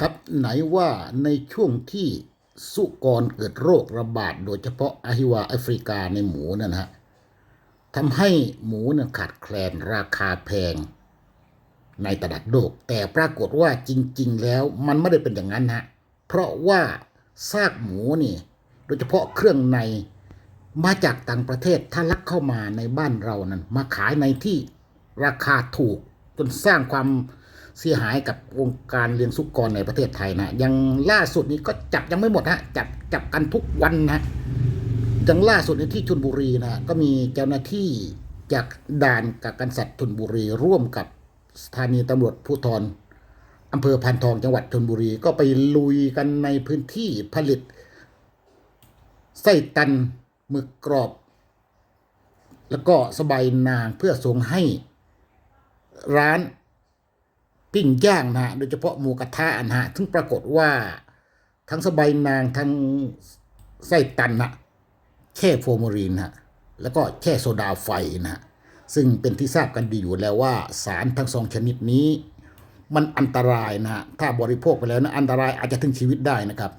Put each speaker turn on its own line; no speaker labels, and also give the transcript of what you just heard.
ครับไหนว่าในช่วงที่สุกรเกิดโรคระบาด โดยเฉพาะอหิวาแอฟริกาในหมูนั่นฮะทำให้หมูเนี่ยขาดแคลนราคาแพงในตลาดโลก แต่ปรากฏว่าจริง ๆ แล้วมันไม่ได้เป็นอย่างนั้นฮะเพราะว่าซากหมูนี่ โดยเฉพาะเครื่องในมาจากต่างประเทศถ้าลักเข้ามาในบ้านเรานั้นมาขายในที่ราคาถูกจนสร้างความ เสียหายกับวงการเลี้ยงสุกรในประเทศไทยนะยังล่าสุดนี้ก็จับยังไม่หมดฮะจับจับกันทุกวันนะย่างล่าสุดในที่ชนบุรีนะก็มีเจ้าหน้าที่จากด่านกักกันสัตว์ชนบุรี ร่วมกับสถานีตำรวจภูธรอำเภอพันทองจังหวัดชนบุรี ก็ไปลุยกันในพื้นที่ผลิตไส้ตันหมึกกรอบ แล้วก็สบายนางเพื่อส่งให้ร้าน ปิ้งย่างนะฮะโดยเฉพาะหมูกระทะนะฮะทึ่งปรากฏว่าทั้งสบายนางทั้งไส้ตันนะแค่โฟร์มารีนฮะแล้วก็แค่โซดาไฟนะฮะซึ่งเป็นที่ทราบกันดีอยู่แล้วว่าสารทั้งสองชนิดนี้ มันอันตรายนะฮะถ้าบริโภคไปแล้วนะอันตรายอาจจะถึงชีวิตได้นะครับ